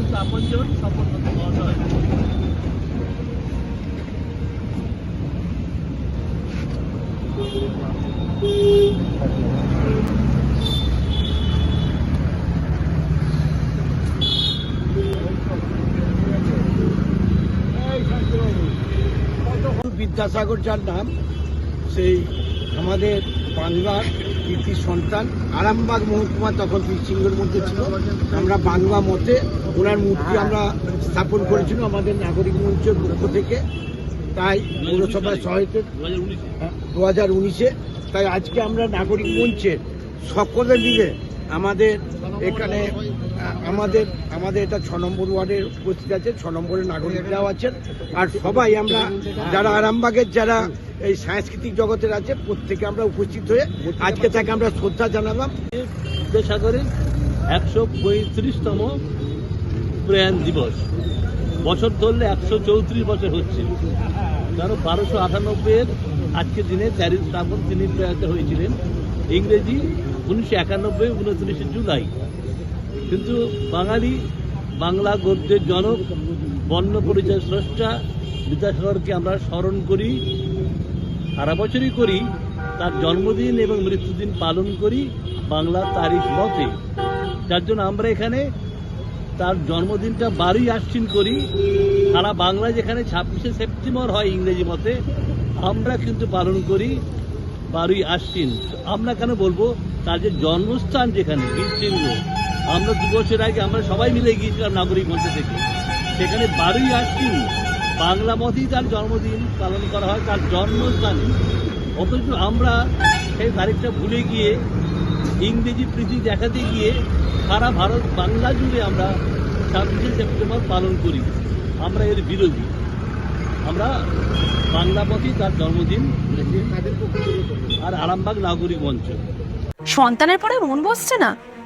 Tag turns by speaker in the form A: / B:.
A: একান্ত আপনজন মহোদয়
B: বিদ্যাসাগর যার নাম সেই আমাদের বাংলার কীর্তি সন্তান। আরামবাগ মহকুমা তখন বীরসিংহের মধ্যে ছিল। আমরা বাংলা মতে ওনার মূর্তি আমরা স্থাপন করেছিল আমাদের নাগরিক মঞ্চের পক্ষ থেকে। তাই পৌরসভায় সহায়তা দু হাজার উনিশে। তাই আজকে আমরা নাগরিক মঞ্চের সকলে মিলে আমাদের এখানে আমাদের আমাদের এটা ছ নম্বর ওয়ার্ডের উপস্থিত আছে ছ নম্বরের নাগরিকরাও আছেন। আর সবাই আমরা, যারা আরামবাগের যারা এই সাংস্কৃতিক জগতের আছে, প্রত্যেকে আমরা উপস্থিত হয়ে আজকে তাকে আমরা শ্রদ্ধা জানালাম।
A: বিদ্যাসাগরের একশো পঁয়ত্রিশতম প্রয়াণ দিবস। বছর ধরলে একশো চৌত্রিশ বছর হচ্ছে। কারণ বারোশো আটানব্বইয়ের আজকের দিনে প্যারিস স্থাপন তিনি প্রয়াত হয়েছিলেন। ইংরেজি উনিশশো একানব্বই, উনত্রিশে জুলাই। কিন্তু বাঙালি বাংলা গদ্যের জনক, বর্ণ পরিচয় স্রষ্টা বিদ্যাসাগরকে আমরা স্মরণ করি, সারা বছরই করি, তার জন্মদিন এবং মৃত্যুদিন পালন করি বাংলা তারিখ মতে। যার জন্য আমরা এখানে তার জন্মদিনটা বারোই আশ্বিন করি। সারা বাংলা যেখানে ছাব্বিশে সেপ্টেম্বর হয় ইংরেজি মতে, আমরা কিন্তু পালন করি বারোই আশ্বিন। আমরা কেন বলব, তার যে জন্মস্থান যেখানে, বীরসিংহ আমরা দু বছর আগে আমরা সবাই মিলে গিয়েছিলাম নাগরিক মঞ্চ থেকে সেখানে বারোই আশ্বিন বাংলা মতেই তার জন্মদিন পালন করা হয়, তার জন্মস্থানে। অথচ আমরা সেই তারিখটা ভুলে গিয়ে ইংরেজি প্রীতি দেখাতে গিয়ে সারা ভারত বাংলা জুড়ে আমরা ছাব্বিশে সেপ্টেম্বর পালন করি। আমরা এর বিরোধী। আমরা বাংলা পথেই তার জন্মদিন আর আরামবাগ নাগরিক মঞ্চ।
C: সন্তানের পরে মন বসছে না?